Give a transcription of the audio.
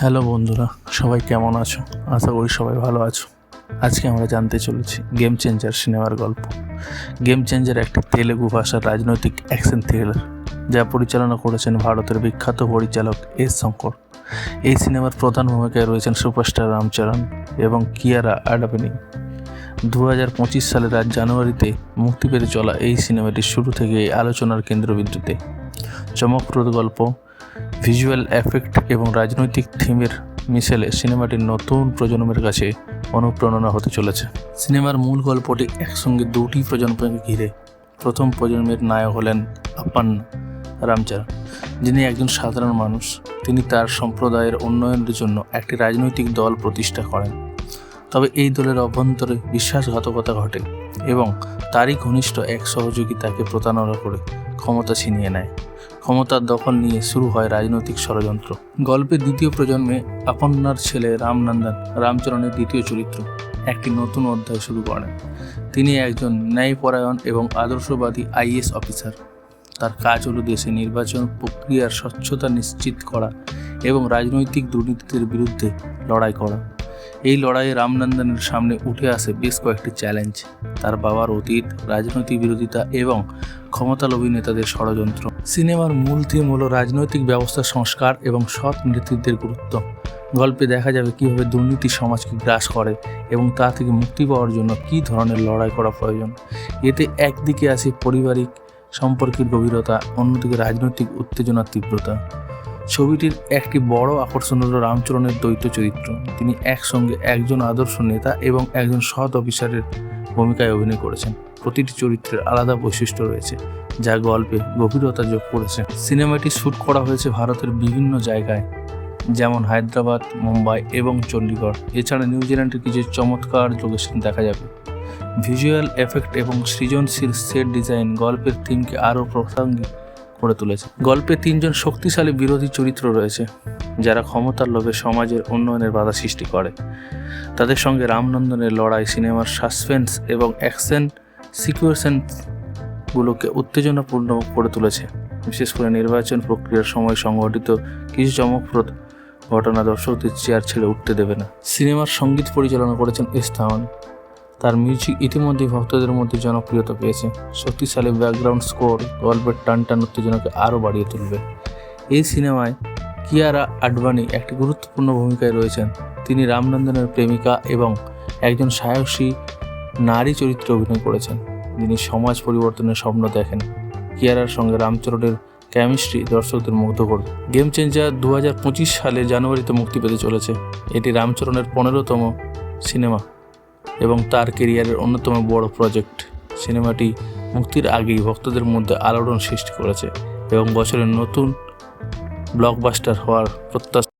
Hello বন্ধুরা, সবাই কেমন আছো? আশা করি সবাই ভালো আছো। আজকে আমরা জানতে চলেছি গেম চেঞ্জার সিনেমার গল্প। গেম চেঞ্জার একটি তেলেগু ভাষার রাজনৈতিক অ্যাকশন থ্রিলার যা পরিচালনা করেছেন ভারতের বিখ্যাত পরিচালক এস শঙ্কর। এই সিনেমার প্রধান ভূমিকায় রয়েছেন সুপারস্টার রামচরণ এবং কিয়ারা আডাবিনী দু হাজার পঁচিশ সালের রাত জানুয়ারিতে মুক্তি পেতে চলা এই সিনেমাটি শুরু থেকে আলোচনার কেন্দ্রবিন্দুতে। চমকপ্রদ গল্প ভিজুয়াল এফেক্ট এবং রাজনৈতিক থিমের মিশেলে সিনেমাটি নতুন প্রজন্মের কাছে অনুপ্রেরণা হতে চলেছে। সিনেমার মূল গল্পটি একসঙ্গে দুটি প্রজন্মকে ঘিরে প্রথম প্রজন্মের নায়ক হলেন আপ্পান রামচার যিনি একজন সাধারণ মানুষ। তিনি তার সম্প্রদায়ের উন্নয়নের জন্য একটি রাজনৈতিক দল প্রতিষ্ঠা করেন। তবে এই দলের অভ্যন্তরে বিশ্বাসঘাতকতা ঘটে এবং তারই ঘনিষ্ঠ এক সহযোগী তাকে প্রতারণা করে ক্ষমতা ছিনিয়ে নেয়। ক্ষমতার দখল নিয়ে শুরু হয় রাজনৈতিক ষড়যন্ত্র। গল্পের দ্বিতীয় প্রজন্মে আপন্নার ছেলে রামনন্দন রামচরণের দ্বিতীয় চরিত্র একটি নতুন অধ্যায় শুরু করেন। তিনি একজন ন্যায়পরায়ণ এবং আদর্শবাদী আইএস অফিসার। তার কাজ হল দেশে নির্বাচন প্রক্রিয়ার স্বচ্ছতা নিশ্চিত করা এবং রাজনৈতিক দুর্নীতির বিরুদ্ধে লড়াই করা। এই লড়াইয়ে রামনন্দনের সামনে উঠে আসে বেশ কয়েকটি চ্যালেঞ্জ। তার বাবার অতীত, রাজনৈতিক বিরোধিতা এবং ক্ষমতালোভী নেতাদের ষড়যন্ত্র। সিনেমার মূল থিম হলো রাজনৈতিক ব্যবস্থা সংস্কার এবং সৎ নেতৃত্বের গুরুত্ব। গল্পে দেখা যাবে কীভাবে দুর্নীতি সমাজকে গ্রাস করে এবং তা থেকে মুক্তি পাওয়ার জন্য কী ধরনের লড়াই করা প্রয়োজন। এতে একদিকে আছে পারিবারিক সম্পর্কের গভীরতা, অন্যদিকে রাজনৈতিক উত্তেজনার তীব্রতা। ছবিটির একটি বড় আকর্ষণ হল রামচরণের দ্বৈত চরিত্র। তিনি একসঙ্গে একজন আদর্শ নেতা এবং একজন সৎ অফিসারের ভূমিকায় অভিনয় করেছেন। প্রতিটি চরিত্রের আলাদা বৈশিষ্ট্য রয়েছে, যা গল্পে গভীরতা যোগ করেছে। সিনেমাটি শ্যুট করা হয়েছে ভারতের বিভিন্ন জায়গায়, যেমন হায়দ্রাবাদ, মুম্বাই এবং চণ্ডীগড়। এছাড়া নিউজিল্যান্ডের কিছু চমৎকার লোকেশন দেখা যাবে। ভিজুয়াল এফেক্ট এবং সৃজনশীল সেট ডিজাইন গল্পের থিমকে আরও প্রাসঙ্গিক করে তুলেছে। গল্পে তিনজন শক্তিশালী বিরোধী চরিত্র রয়েছে, যারা ক্ষমতার লোভে সমাজের উন্নয়নের বাধা সৃষ্টি করে। তাদের সঙ্গে রামনন্দনের লড়াই, সিনেমার সাসপেন্স এবং অ্যাকশন সিকুয়েশনগুলোকে উত্তেজনাপূর্ণ করে তুলেছে। বিশেষ করে নির্বাচন প্রক্রিয়ার সময় সংঘটিত কিছু চমকপ্রদ ঘটনা দর্শকদের চেয়ার ছেড়ে উঠতে দেবে না। সিনেমার সংগীত পরিচালনা করেছেন ইস্তামান তার মিউজিক ইতিমধ্যেই ভক্তদের মধ্যে জনপ্রিয়তা পেয়েছে। শক্তিশালী ব্যাকগ্রাউন্ড স্কোর গল্পের টান টান উত্তেজনাকে আরও বাড়িয়ে তুলবে। এই সিনেমায় কিয়ারা আডবাণী একটি গুরুত্বপূর্ণ ভূমিকায় রয়েছেন। তিনি রামনন্দনের প্রেমিকা এবং একজন সাহসী নারী চরিত্রে অভিনয় করেছেন। যিনি সমাজ পরিবর্তনের স্বপ্ন দেখেন। কিয়ারার সঙ্গে রামচরণের কেমিস্ট্রি দর্শকদের মুগ্ধ করবে গেম চেঞ্জার দু হাজার পঁচিশ সালে জানুয়ারিতে মুক্তি পেতে চলেছে। এটি রামচরণের পনেরোতম সিনেমা। এবং তার কেরিয়ারের অন্যতম বড় প্রজেক্ট। সিনেমাটি মুক্তির আগেই ভক্তদের মধ্যে আলোড়ন সৃষ্টি করেছে এবং বছরের নতুন ব্লকবাস্টার হওয়ার প্রত্যাশা